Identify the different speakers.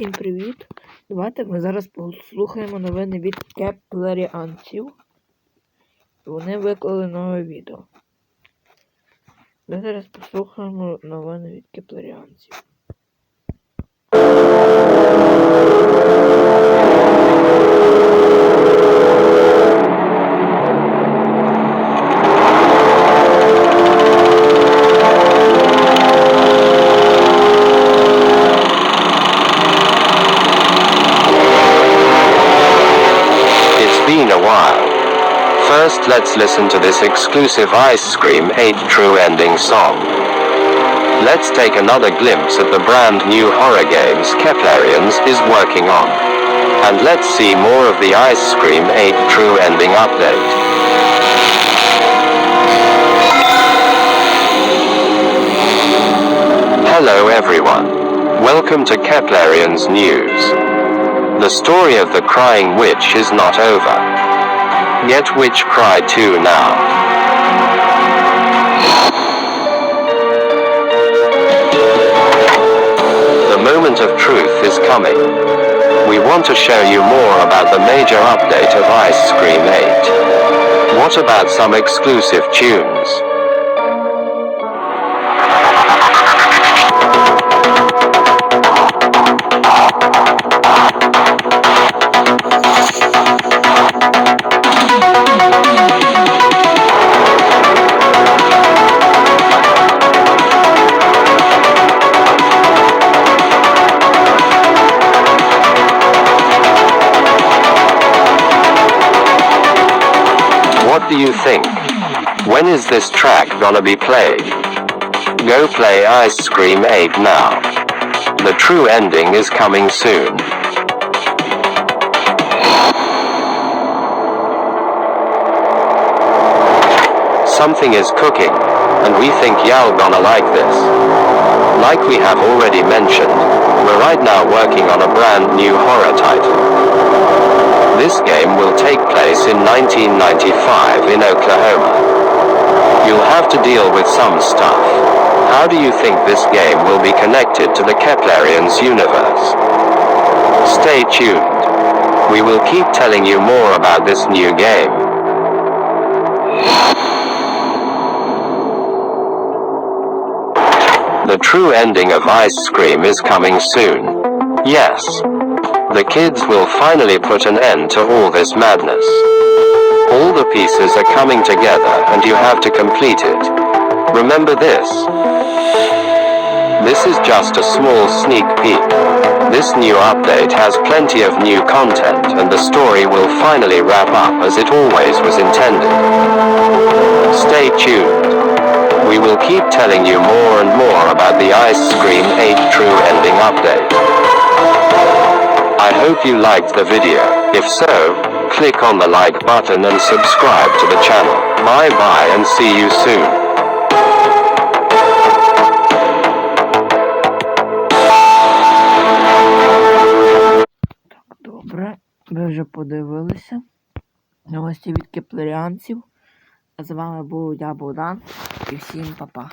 Speaker 1: Всім привіт! Давайте ми зараз послухаємо новини від кеплеріанців. Вони виклали нове відео. Ми зараз послухаємо новини від кеплеріанців.
Speaker 2: Been a while. First, let's listen to this exclusive Ice Cream 8 True Ending song. Let's take another glimpse at the brand new horror games Keplerians is working on. And let's see more of the Ice Cream 8 True Ending update. Hello everyone. Welcome to Keplerians News. The story of the crying witch is not over. Yet Witch Cry too now. The moment of truth is coming. We want to show you more about the major update of Ice Cream 8. What about some exclusive tunes? What do you think? When is this track gonna be played? Go play Ice Cream 8 now. The true ending is coming soon. Something is cooking, and we think y'all gonna like this. Like we have already mentioned, we're right now working on a brand new horror title. This game will take place in 1995 in Oklahoma. You'll have to deal with some stuff. How do you think this game will be connected to the Keplerians universe? Stay tuned. We will keep telling you more about this new game. The true ending of Ice Cream is coming soon. Yes. The kids will finally put an end to all this madness. All the pieces are coming together and you have to complete it. Remember this. This is just a small sneak peek. This new update has plenty of new content and the story will finally wrap up as it always was intended. Stay tuned. We will keep telling you more and more about the Ice Cream 8 True Ending update. I hope you liked the video. If so, click on the like button and subscribe to the channel. Bye bye and see you soon.
Speaker 1: Добре, ви вже подивилися. Новості від кеплеріанців. З вами був я Богдан і всім па-па.